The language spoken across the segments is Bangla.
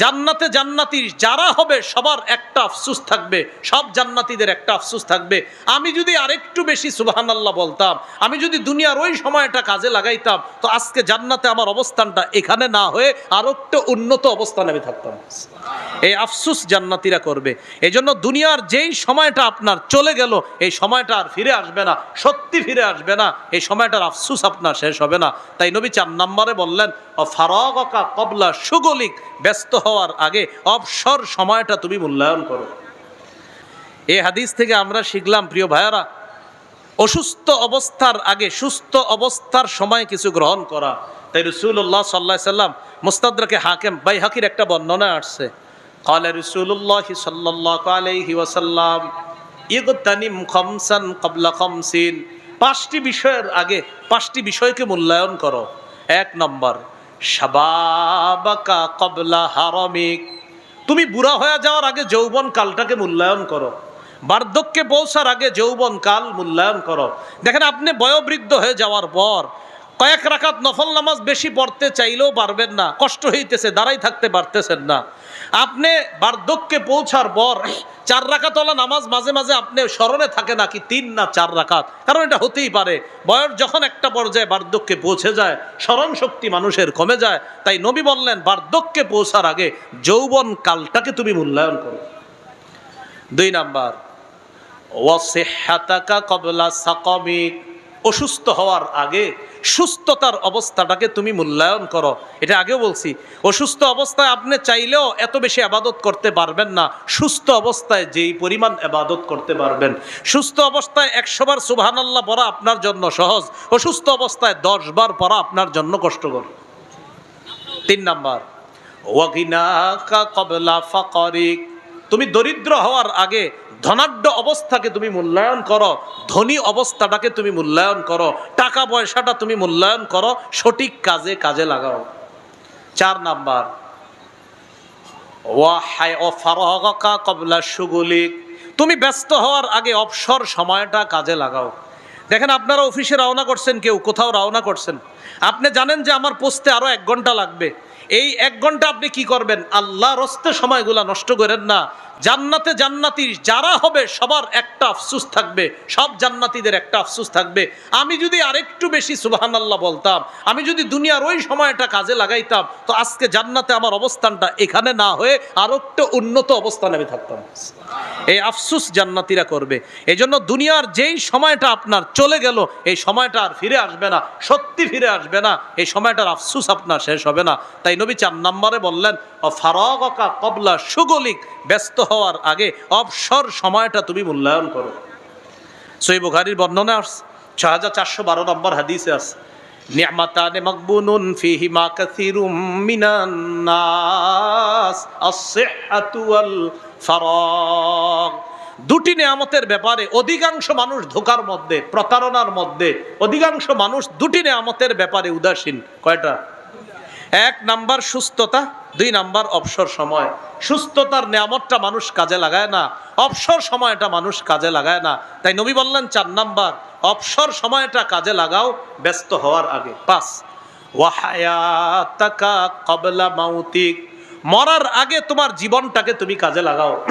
জান্নাতে জান্নাতির যারা হবে, সবার একটা আফসুস থাকবে, সব জান্নাতীদের একটা আফসুস থাকবে। আমি যদি আরেকটু বেশি সুবাহান আল্লাহ বলতাম, আমি যদি দুনিয়ার ওই সময়টা কাজে লাগাইতাম, তো আজকে জান্নাতে আমার অবস্থানটা এখানে না হয়ে আরও একটু উন্নত অবস্থানে আমি থাকতাম। এই আফসুস জান্নাতিরা করবে। এই জন্য দুনিয়ার যেই সময়টা আপনার চলে গেল, এই সময়টা আর ফিরে আসবে না, সত্যি ফিরে আসবে না, এই সময়টার আফসুস আপনার শেষ হবে না। তাই নবী চার নম্বরে বললেন ফারকা কবলা সুগলিক ব্যস্ত হওয়ার আগে অবসর সময়টা তুমি মূল্যায়ন করো এই হাদিস থেকে আমরা শিখলাম প্রিয় ভাইয়ারা অসুস্থ অবস্থার আগে সুস্থ অবস্থার সময় কিছু গ্রহণ করা তাই রসুল্লাহ সাল্লাহ সাল্লাম মুস্তাদরাকে হাকেম বাই হাকির একটা বর্ণনা আসছে قال رسول الله صلى الله عليه وسلم ইগতানিম খমসান কবলা খমসিন পাঁচটি বিষয়ের আগে পাঁচটি বিষয়কে মূল্যায়ন করো এক নম্বর কবলা হারমিক। তুমি বুড়া হয়ে যাওয়ার আগে যৌবন কালটাকে মূল্যায়ন করো। বার্ধক্যে পৌঁছার আগে যৌবন কাল মূল্যায়ন করো। দেখেন, আপনি বয়োবৃদ্ধ হয়ে যাওয়ার পর কয়েক রাখাত নফল নামাজ বেশি পড়তে চাইলেও পারবেন না, কষ্ট হইতেছে, দাঁড়াই থাকতে পারতেছেন না। আপনি বার্ধক্যে পৌঁছার পর চার রাকাতলা নামাজ মাঝে মাঝে আপনি স্মরণে থাকে নাকি তিন না চার রাকাত? কারণ এটা হতেই পারে। বয়স যখন একটা পর্যায়ে বার্ধক্যে পৌঁছে যায়, স্মরণ শক্তি মানুষের কমে যায়। তাই নবী বললেন, বার্ধক্যে পৌঁছার আগে যৌবন কালটাকে তুমি মূল্যায়ন করো। দুই নাম্বার, ওয়াসিহাতাকা কবলা সাকমিক। অসুস্থ হওয়ার আগে সুস্থতার অবস্থাটাকে তুমি মূল্যায়ন করো। এটা আগেও বলছি, অসুস্থ অবস্থায় আপনি চাইলেও এত বেশি আবাদত করতে পারবেন না। সুস্থ অবস্থায় যেই পরিমাণ আবাদত করতে পারবেন। সুস্থ অবস্থায় একশোবার বার সুবহান আল্লাহ পড়া আপনার জন্য সহজ। অসুস্থ অবস্থায় দশ বার পড়া আপনার জন্য কষ্টকর। তিন নাম্বার, ওয়াগিনাকা কবলা ফাকরিক। তুমি দরিদ্র হওয়ার আগে ধনাঢ্য অবস্থাকে তুমি মূল্যায়ন করো, ধনী অবস্থাটাকে তুমি মূল্যায়ন করো, টাকা পয়সাটা তুমি মূল্যায়ন করো, সঠিক কাজে কাজে লাগাও। চার নাম্বার। কবলা তুমি ব্যস্ত হওয়ার আগে অবসর সময়টা কাজে লাগাও। দেখেন আপনারা অফিসে রওনা করছেন কেউ, কোথাও রওনা করছেন। আপনি জানেন যে আমার পোস্টে আরও এক ঘণ্টা লাগবে। এই এক ঘণ্টা আপনি কি করবেন? আল্লাহ রস্তে সময়গুলা নষ্ট করেন না। জান্নাতে জান্নাতির যারা হবে, সবার একটা আফসুস থাকবে। সব জান্নাতীদের একটা আফসুস থাকবে। আমি যদি আরেকটু বেশি সুবাহান আল্লাহ বলতাম, আমি যদি দুনিয়ার ওই সময়টা কাজে লাগাইতাম, তো আজকে জান্নাতে আমার অবস্থানটা এখানে না হয়ে আরও একটা উন্নত অবস্থানে আমি থাকতাম। এই আফসুস জান্নাতিরা করবে। এই জন্য দুনিয়ার যেই সময়টা আপনার চলে গেল, এই সময়টা আর ফিরে আসবে না। সত্যি ফিরে আসবে না। এই সময়টার আফসুস আপনার শেষ হবে না। তাই নবী চার নম্বরে বললেন ও ফারকা কবলা সুগলিক ব্যস্ত হওয়ার আগে অবসর সময়টা তুমি মূল্যায়ন করো। সই বুখারির বর্ণনা আস ছ হাজার চারশো বারো নম্বর হাদিসে আছে নিয়ামাতানে মকবুনুন ফিহিমা কাসিরুম মিনান নাস ওয়াল ফারাগ। দুটি নেয়ামতের ব্যাপারে অধিকাংশ মানুষ ধোকার মধ্যে, প্রতারণার মধ্যে, অধিকাংশ মানুষ দুটি নিয়ামতের ব্যাপারে উদাসীন। কয়টা? এক নাম্বার সুস্থতা, দুই নাম্বার অবসর সময়। সুস্থতার নিয়ামতটা মানুষ কাজে লাগায় না, অবসর সময়টা মানুষ কাজে লাগায় না। তাই নবী বললেন চার নাম্বার, অবসর সময়টা কাজে লাগাও, ব্যস্ত হওয়ার আগে। পাঁচ, ওয়াহায়াতাকা কবলা মাউতিক। মরার আগে তোমার জীবনটাকে তুমি কাজে লাগাও।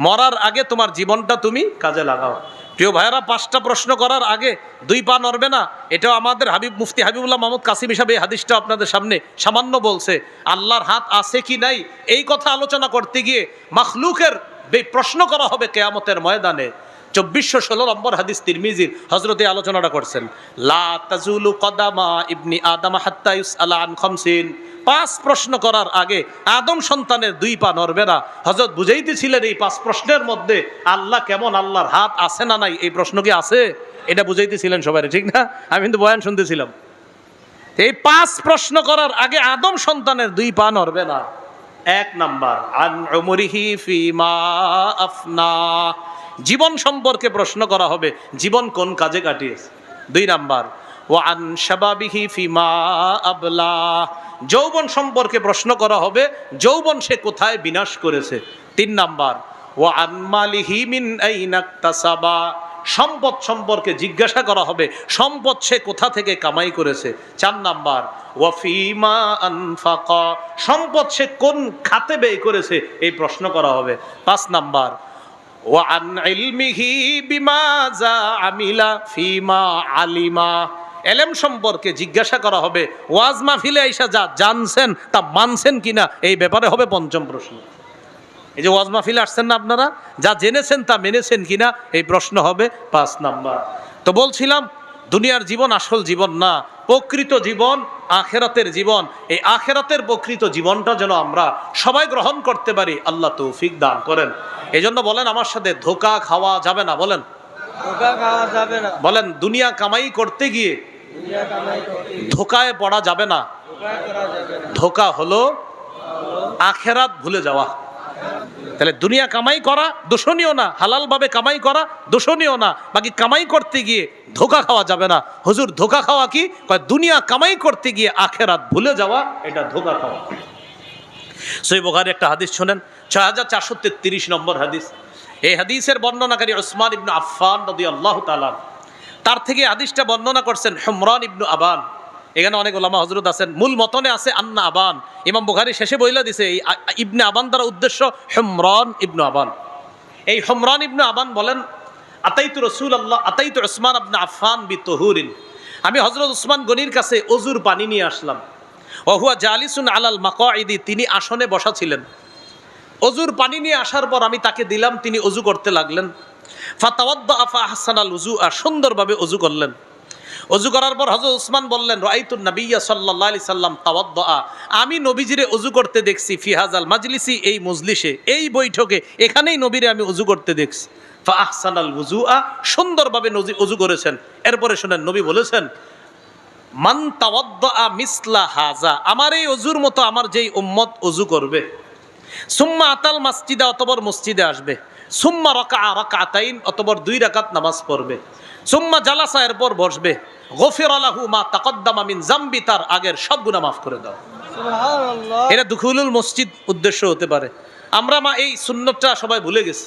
মরার আগে তোমার জীবনটা তুমি কাজে লাগাও। প্রিয় ভাইয়েরা, পাঁচটা প্রশ্ন করার আগে দুই পা নড়বে না। এটাও আমাদের হাবিব, মুফতি হাবিবুল্লাহ মোহাম্মদ কাসিম হিসাবে এই হাদিসটা আপনাদের সামনে সামান্য বলছে, আল্লাহর হাত আছে কি নাই? এই কথা আলোচনা করতে গিয়ে মাখলুকের প্রশ্ন করা হবে কেয়ামতের ময়দানে। চব্বিশশো ষোলো নম্বর হাদিস তিরমিজির হজরতে আলোচনাটা করছেন, লা তাজুলু কদামা ইবনি আদামা হাত্তা ইউসআলা আন খামসিন। পাঁচ প্রশ্ন করার আগে আদম সন্তানের দুই পা নড়বে না। হজরত বুঝাইতেছিলেন এই পাঁচ প্রশ্নের মধ্যে আল্লাহ কেমন, আল্লাহর হাত আছে না নাই, এই প্রশ্ন কি আছে? এটা বুঝাইতেছিলেন সবাই, ঠিক না? আমি কিন্তু বয়ান শুনতেছিলাম। এই পাঁচ প্রশ্ন করার আগে আদম সন্তানের দুই পা নড়বে না। এক নাম্বার, আন ফিমা আফনা। জীবন সম্পর্কে প্রশ্ন করা হবে, জীবন কোন কাজে কাটিয়েছে? দুই নাম্বার ও আন শাবাবিহি ফিমা আবলা। যৌবন সম্পর্কে প্রশ্ন করা হবে, যৌবন সে কোথায় বিনাশ করেছে? তিন নাম্বার ও আন মালিহি মিন আইনাক্তাসাবা সম্পদ সম্পর্কে জিজ্ঞাসা করা হবে, সম্পদ সে কোথা থেকে কামাই করেছে? চার নাম্বার ওয়াফিমা আনফাকা। সম্পদ সে কোন খাতে ব্যয় করেছে? এই প্রশ্ন করা হবে। পাঁচ নাম্বার ওয়ান ইলমিহি বিমাজা আমিলা ফিমা আলিমা এলেম সম্পর্কে জিজ্ঞাসা করা হবে, ওয়াজ মাহফিলে আইসা যা জানছেন তা মানছেন কিনা, এই ব্যাপারে হবে পঞ্চম প্রশ্ন। এই যে ওয়াজ মাহফিলে আসছেন না আপনারা? যা জেনেছেন তা মেনেছেন কিনা, এই প্রশ্ন হবে পাঁচ নাম্বার। তো বলছিলাম দুনিয়ার জীবন আসল জীবন না প্রকৃত জীবন আখেরাতের জীবন। এই আখেরাতের প্রকৃত জীবনটা যেন আমরা সবাই গ্রহণ করতে পারি আল্লাহ তৌফিক দান করেন। এই জন্য বলেন আমার সাথে ধোকা খাওয়া যাবে না বলেন। বলেন দুনিয়া কামাই করতে গিয়ে ধোকায় পড়া যাবে না। ধোকা হলো আখেরাত ভুলে যাওয়া। তাহলে দুনিয়া কামাই করা দোষণীয় না, হালালভাবে কামাই করা দোষণীয় না, বাকি কামাই করতে গিয়ে ধোকা খাওয়া যাবে না। হুজুর, ধোকা খাওয়া কি? দুনিয়া কামাই করতে গিয়ে আখেরাত ভুলে যাওয়া, এটা ধোকা খাওয়া। সই একটা হাদিস শোনেন ছয় হাজার চারশো তেত্রিশ নম্বর হাদিস। এই হাদিসের বর্ণনাকারী ওসমান ইবনু আফফান নদী আল্লাহ তালান তার থেকে হাদিসটা বর্ণনা করছেন হেমরান ইবনু আবান। এখানে অনেক ওলামা হজরত আছেন। মূল মতনে আছে আন্না আবান। ইমাম বুখারি শেষে বইলা দিছে, এই ইবনে আবান দ্বারা উদ্দেশ্য হেমরান ইবনু আবান। এই হেমরান ইবনু আবান বলেন, আতাইতু রসুল আল্লাহ আতাইতু ওসমান আবনা আফান বি তহুরিন আমি হজরত উসমান গনির কাছে অজুর পানি নিয়ে আসলাম। ওহুয়া জালিসুন আলাল মাকাইদি তিনি আসনে বসা ছিলেন। অজুর পানি নিয়ে আসার পর আমি তাকে দিলাম, তিনি অজু করতে লাগলেন। ফাতাওয়াদ্দা আফা হাসান আল উজু আর সুন্দরভাবে অজু করলেন। অজু করার পর হজরত উসমান বললেন রাইতুন নবিয়া সাল্লাহ আলি সাল্লাম তাওয়াদ্দা আমি নবীজিরে অজু করতে দেখছি ফিহাজাল মাজলিসি, এই মজলিসে, এই বৈঠকে, এখানেই নবীরে আমি অজু করতে দেখছি। ফা আহসান আল উজু আ সুন্দরভাবে নজি অজু করেছেন। এরপরে শোনেন, নবী বলেছেন, মান তাওয়াদ্দা মিসলা হাজা আমার এই অজুর মতো আমার যেই উম্মত অজু করবে। সুম্মা আতাল মসজিদে অতবর মসজিদে আসবে। সুম্মা রকা রকা আতাইন অতবর দুই রাকাত নামাজ পড়বে। সুম্মা জালাসা এরপর বসবে। গফির আলাহু মা তাকদ্দামা মিন জাম্বি তার আগের সব গুনাহ মাফ করে দাও। এটা দুখুলুল মসজিদ উদ্দেশ্য হতে পারে। আমরা মা এই সুন্নতটা সবাই ভুলে গেছি।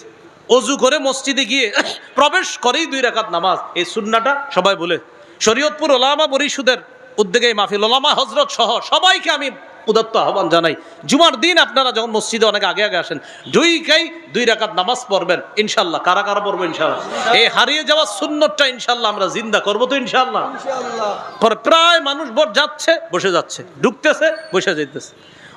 অজু করে মসজিদে গিয়ে প্রবেশ করেই দুই রাকাত নামাজ। এই সুন্নাটা সবাই ভুলে। শরীয়তপুর ওলামা পরিষদের উদ্যোগে মাহফিল ওলামা হজরত সহ সবাইকে আমি উদত্ত আহ্বান জানাই। জুমার দিন আপনারা যখন মসজিদে অনেক আগে আগে আসেন দুইকাই দুই রাকাত নামাজ পড়বেন ইনশাল্লাহ কারা কারা পড়ব ইনশাল্লাহ এই হারিয়ে যাওয়ার সুন্নতটা ইনশাল্লাহ আমরা জিন্দা করব তো ইনশাল্লাহ পরে প্রায় মানুষ বর যাচ্ছে বসে যাচ্ছে। ঢুকতেছে বসে যেতেছে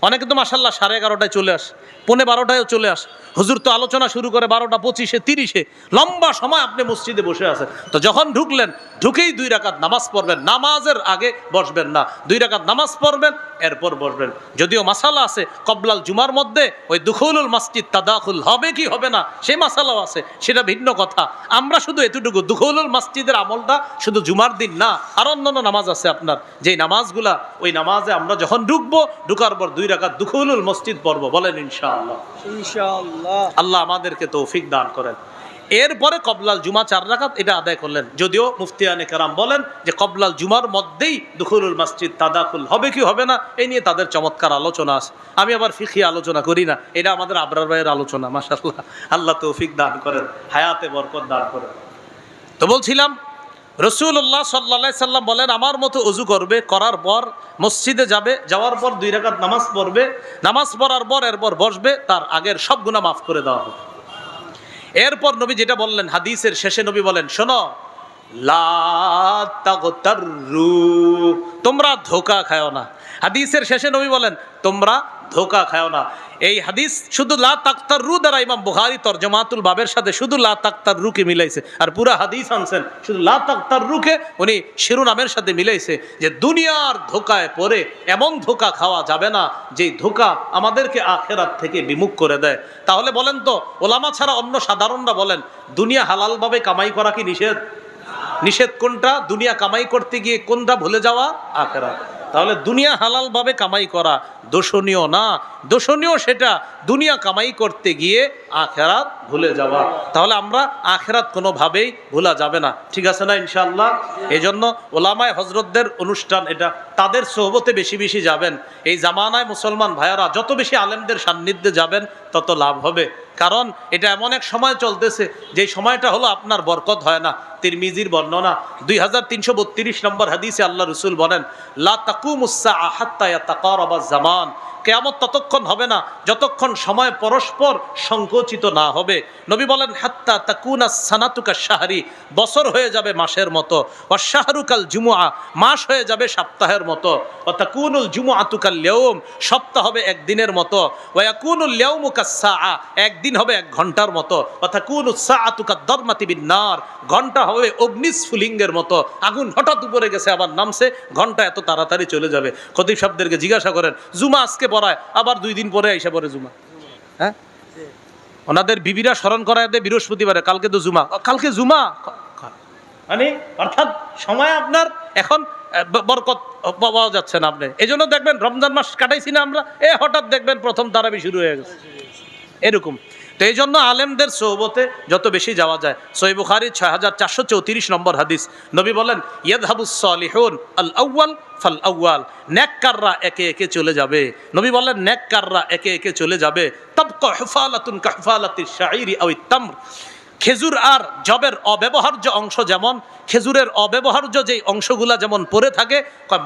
অনেকে তো মাসাল্লাহ সাড়ে এগারোটায় চলে আসে। পৌনে বারোটায়ও চলে আসে। হুজুর তো আলোচনা শুরু করে বারোটা পঁচিশে, তিরিশে। লম্বা সময় আপনি মসজিদে বসে আছেন। তো যখন ঢুকলেন, ঢুকেই দুই রাকাত নামাজ পড়বেন। নামাজের আগে বসবেন না। দুই রাকাত নামাজ পড়বেন, এরপর বসবেন। যদিও মাসালা আছে, কবলাল জুমার মধ্যে ওই দুখুলুল মসজিদ তাদাখুল হবে কি হবে না, সেই মাসালাও আছে, সেটা ভিন্ন কথা। আমরা শুধু এতটুকু, দুখুলুল মসজিদের আমলটা শুধু জুমার দিন না, আর অন্যান্য নামাজ আছে আপনার। যেই নামাজগুলা, ওই নামাজে আমরা যখন ঢুকবো, ঢুকার পর দুই রাকাত দুখুলুল মসজিদ পড়ব, বলেন ইনশাআল্লাহ। ইনশাআল্লাহ। আল্লাহ আমাদেরকে তৌফিক দান করেন। এরপরে কবলাল জুমা চার রাকাত এটা আদায় করলেন। যদিও মুফতিয়ানে কারাম বলেন যে কবলাল জুমার মধ্যেই দুখুলুল মসজিদ তাদাকুল হবে কি হবে না এই নিয়ে তাদের চমৎকার আলোচনা আছে। আমি আবার ফিখি আলোচনা করি না এটা আমাদের আবরার ভাইয়ের আলোচনা মাসাল্লাহ আল্লাহ তৌফিক দান করেন হায়াতে বরকত দান করেন। তো বলছিলাম রসুল্লাহ সাল্লা সাল্লাম বলেন, আমার মতো উজু করবে, করার পর মসজিদে যাবে, যাওয়ার পর দুই রাকাত নামাজ পড়বে, নামাজ পড়ার পর এরপর বসবে, তার আগের সব গুণা মাফ করে দেওয়া হবে এরপর নবী যেটা বললেন, হাদিসের শেষে নবী বলেন, শোনো। তোমরা ধোকা খাও না। হাদিসের শেষে নবী বলেন, তোমরা ধোকা খাও না। এই হাদিস শুধু লা তাক্তার রু দ্বারা ইমাম বুখারি তর্জমাতুল বাবের সাথে শুধু লা তাক্তার রুকে মিলাইছে। আর পুরা হাদিস আনছেন, শুধু লা তাক্তার রুকে উনি শিরোনামের সাথে মিলাইছে যে দুনিয়ার ধোকায় পড়ে এমন ধোকা খাওয়া যাবে না যেই ধোকা আমাদেরকে আখেরাত থেকে বিমুখ করে দেয়। তাহলে বলেন তো, ওলামা ছাড়া অন্য সাধারণরা বলেন, দুনিয়া হালালভাবে কামাই করা কি নিষেধ? নিষেধ কোনটা? দুনিয়া কামাই করতে গিয়ে কোনটা ভুলে যাওয়া? আখেরাত। তাহলে দুনিয়া হালালভাবে কামাই করা দোষণীয় না। দোষণীয় সেটা দুনিয়া কামাই করতে গিয়ে আখেরাত ভুলে যাওয়া। তাহলে আমরা আখেরাত কোনোভাবেই ভোলা যাবে না। ঠিক আছে না ইনশাআল্লাহ? এই জন্য ওলামায় হজরতদের অনুষ্ঠান এটা তাদের সোহবতে বেশি বেশি যাবেন। এই জামানায় মুসলমান ভাইয়ারা যত বেশি আলেমদের সান্নিধ্যে যাবেন, তত লাভ হবে। কারণ এটা এমন এক সময় চলতেছে, যে সময়টা হলো আপনার বরকত হয় না। তিরমিজির বর্ণনা, দুই হাজার তিনশো বত্রিশ নম্বর হাদিসে আল্লাহ রসুল বলেন, লা তাকুমুসা আহাত্তা তাকার জামান। কেয়ামত ততক্ষণ হবে না, যতক্ষণ সময় পরস্পর সংকোচিত না হবে। নবী বলেন, হাত্তা তাকুনা সানাতুকা শাহরি বছর হয়ে যাবে মাসের মতো। ও শাহরুকাল জুমুয়া মাস হয়ে যাবে সপ্তাহের মতো। ও তাকুনুল জুমুআতুকাল লেউম সপ্তাহ হবে একদিনের মতো। ওয়াকুনুল লেউমুকা সা একদিন হবে এক ঘণ্টার মতো। ও তাকুনু সাআতুকা দরমাতি বিন্নার ঘণ্টা হবে অগ্নিস্ফুলিঙ্গের মতো। আগুন হঠাৎ উপরে গেছে, আবার নামছে, ঘণ্টা এত তাড়াতাড়ি চলে যাবে। খতিব সাহেবদেরকে জিজ্ঞাসা করেন, জুমা আজকে পড়ায়, আবার দুই দিন পরে এসে পরে জুমা। হ্যাঁ? ওনাদের বিবিরা স্মরণ করায় দেয় বৃহস্পতিবারে, কালকে তো জুমা। কালকে জুমা? মানে অর্থাৎ সময় আপনার এখন বরকত পাওয়া যাচ্ছে না আপনি এই দেখবেন রমজান মাস কাটাইছি না আমরা, এ হঠাৎ দেখবেন প্রথম তারাবি শুরু হয়ে গেছে। এরকম। তো এই জন্য আলেমদের সৌবতে যত বেশি যাওয়া যায়। সই বুখারি ছয় হাজার চারশো চৌত্রিশ নম্বর হাদিস। নবী বলেন ইয়দ হাবুসলিহন আল আউ্য়াল ফাল আউ্য়াল। ন্যাককাররা একে একে চলে যাবে। নবী বলেন ন্যাককাররা একে একে চলে যাবে। তব কহফালাতুন কহফালাতির শাহরি আউ তামর। খেজুর আর জবের অব্যবহার্য অংশ যেমন, খেজুরের অব্যবহার্য যেই অংশগুলা যেমন পড়ে থাকে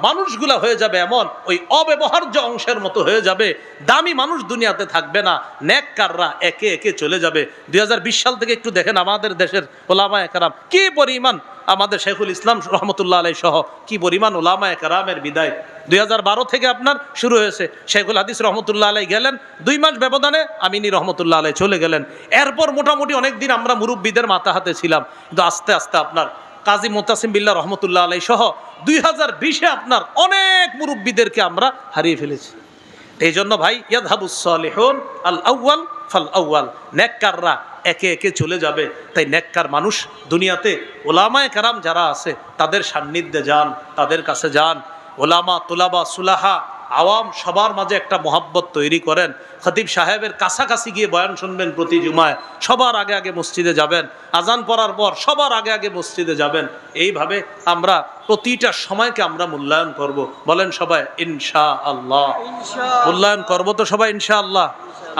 মানুষগুলা হয়ে যাবে এমন, ওই অব্যবহার্য অংশের মতো হয়ে যাবে। দামি মানুষ দুনিয়াতে থাকবে না, ন্যাককাররা একে একে চলে যাবে। দুই হাজার বিশ সাল থেকে একটু দেখেন আমাদের দেশের ওলামা একরাম কি পরিমাণ আমাদের শেখুল ইসলাম রহমতুল্লাহ আলাই সহ কি পরিমাণ ওলামা একরামের বিদায়। দুই হাজার বারো থেকে আপনার শুরু হয়েছে। শেখুল হাদিস রহমতুল্লাহ আলাই গেলেন। দুই মাস ব্যবধানে আমিনী রহমতুল্লাহ আলাই চলে গেলেন। এরপর মোটামুটি অনেক দিন আমরা মুরব্বীদের মাথা হাতে ছিলাম। কিন্তু আস্তে আস্তে আপনার কাজী মোতাসিম বিল্লাহ রহমতুল্লাহ আলাই সহ দুই হাজার বিশে আপনার অনেক মুরব্বীদেরকে আমরা হারিয়ে ফেলেছি। এই জন্য ভাই ইয়াদ ইয়াদহাবুসলিহন আল আউ্য়াল ফাল আউ্য়াল। নেককাররা একে একে চলে যাবে। তাই নেককার মানুষ দুনিয়াতে ওলামায় কারাম যারা আছে তাদের সান্নিধ্যে যান তাদের কাছে যান। ওলামা তুলাবা সুলাহা আওয়াম সবার মাঝে একটা মহাব্বত তৈরি করেন। খতিব সাহেবের কাছাকাছি গিয়ে বয়ান শুনবেন প্রতি জুমায়। সবার আগে আগে মসজিদে যাবেন। আজান পড়ার পর সবার আগে আগে মসজিদে যাবেন। এইভাবে আমরা প্রতিটা সময়কে আমরা মূল্যায়ন করব। বলেন সবাই ইনশা আল্লাহ মূল্যায়ন করব তো সবাই ইনশাআল্লাহ।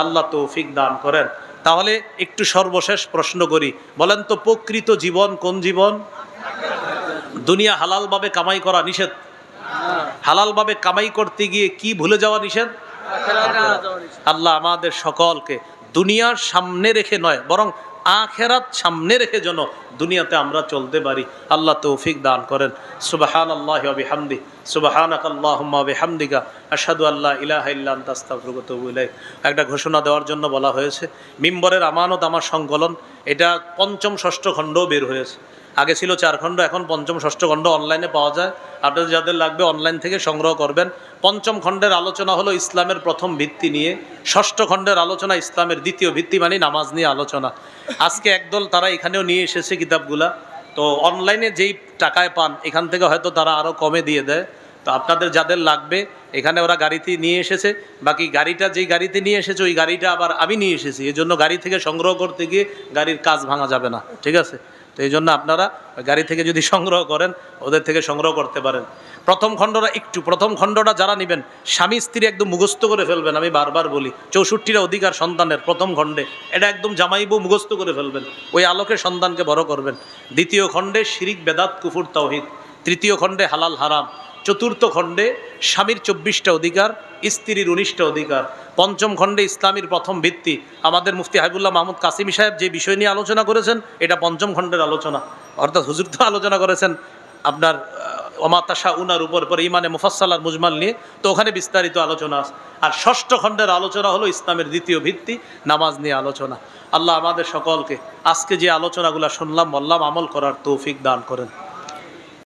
আল্লাহ তৌফিক দান করেন। তাহলে একটু সর্বশেষ প্রশ্ন করি। বলেন তো প্রকৃত জীবন কোন জীবন? দুনিয়া হালালভাবে কামাই করা নিষেধ। হালালভাবে কামাই করতে গিয়ে কি ভুলে যাওয়া নিষেধ? আল্লাহ আমাদের সকলকে দুনিয়ার সামনে রেখে নয় বরং আখেরাত সামনে রেখে যেন দুনিয়াতে আমরা চলতে পারি। আল্লাহ তৌফিক দান করেন। সুবাহান আল্লাহ বিহামদি সুবাহান আল্লাহুম্মা বিহামদিকা। আশহাদু আল্লাহ ইলাহা ইল্লা আনতা, আস্তাগফিরুকা ওয়া আতুবু ইলাইক। একটা ঘোষণা দেওয়ার জন্য বলা হয়েছে, মিম্বরের আমানত আমার সংকলন, এটা পঞ্চম ষষ্ঠ খণ্ডও বের হয়েছে। আগে ছিল চার খণ্ড, এখন পঞ্চম ষষ্ঠ খণ্ড অনলাইনে পাওয়া যায়। আপনাদের যাদের লাগবে অনলাইন থেকে সংগ্রহ করবেন। পঞ্চম খণ্ডের আলোচনা হলো ইসলামের প্রথম ভিত্তি নিয়ে। ষষ্ঠ খণ্ডের আলোচনা ইসলামের দ্বিতীয় ভিত্তি মানে নামাজ নিয়ে আলোচনা। আজকে একদল তারা এখানেও নিয়ে এসেছে কিতাবগুলা। তো অনলাইনে যেই টাকায় পান, এখান থেকে হয়তো তারা আরও কমে দিয়ে দেয়। তো আপনাদের যাদের লাগবে, এখানে ওরা গাড়িতে নিয়ে এসেছে। বাকি গাড়িটা যেই গাড়িতে নিয়ে এসেছে, ওই গাড়িটা আবার আমি নিয়ে এসেছি। এই জন্য গাড়ি থেকে সংগ্রহ করতে গিয়ে গাড়ির কাজ ভাঙা যাবে না। ঠিক আছে? তো এই জন্য আপনারা গাড়ি থেকে যদি সংগ্রহ করেন, ওদের থেকে সংগ্রহ করতে পারেন। প্রথম খণ্ডটা একটু, প্রথম খণ্ডটা যারা নেবেন, স্বামী স্ত্রী একদম মুখস্থ করে ফেলবেন, আমি বারবার বলি, চৌষট্টিটা অধিকার সন্তানের প্রথম খণ্ডে, এটা একদম জামাইবু মুখস্থ করে ফেলবেন, ওই আলোকে সন্তানকে বড় করবেন। দ্বিতীয় খণ্ডে শিরিক, বেদাত, কুফুর, তাওহিদ। তৃতীয় খণ্ডে হালাল, হারাম। চতুর্থ খণ্ডে স্বামীর চব্বিশটা অধিকার, স্ত্রীর উনিশটা অধিকার। পঞ্চম খণ্ডে ইসলামীর প্রথম ভিত্তি। আমাদের মুফতি হাবিবুল্লাহ মাহমুদ কাসিম সাহেব যে বিষয় নিয়ে আলোচনা করেছেন, এটা পঞ্চম খণ্ডের আলোচনা। অর্থাৎ হুজুর তো আলোচনা করেছেন, আপনার আহ, অমাতাসা উনার উপর পরে ইমানে মুফাসাল আর মুজমাল নিয়ে তো ওখানে বিস্তারিত আলোচনা আছে। আর ষষ্ঠ খণ্ডের আলোচনা হলো ইসলামের দ্বিতীয় ভিত্তি নামাজ নিয়ে আলোচনা। আল্লাহ আমাদের সকলকে আজকে যে আলোচনাগুলো শুনলাম বললাম আমল করার তৌফিক দান করেন।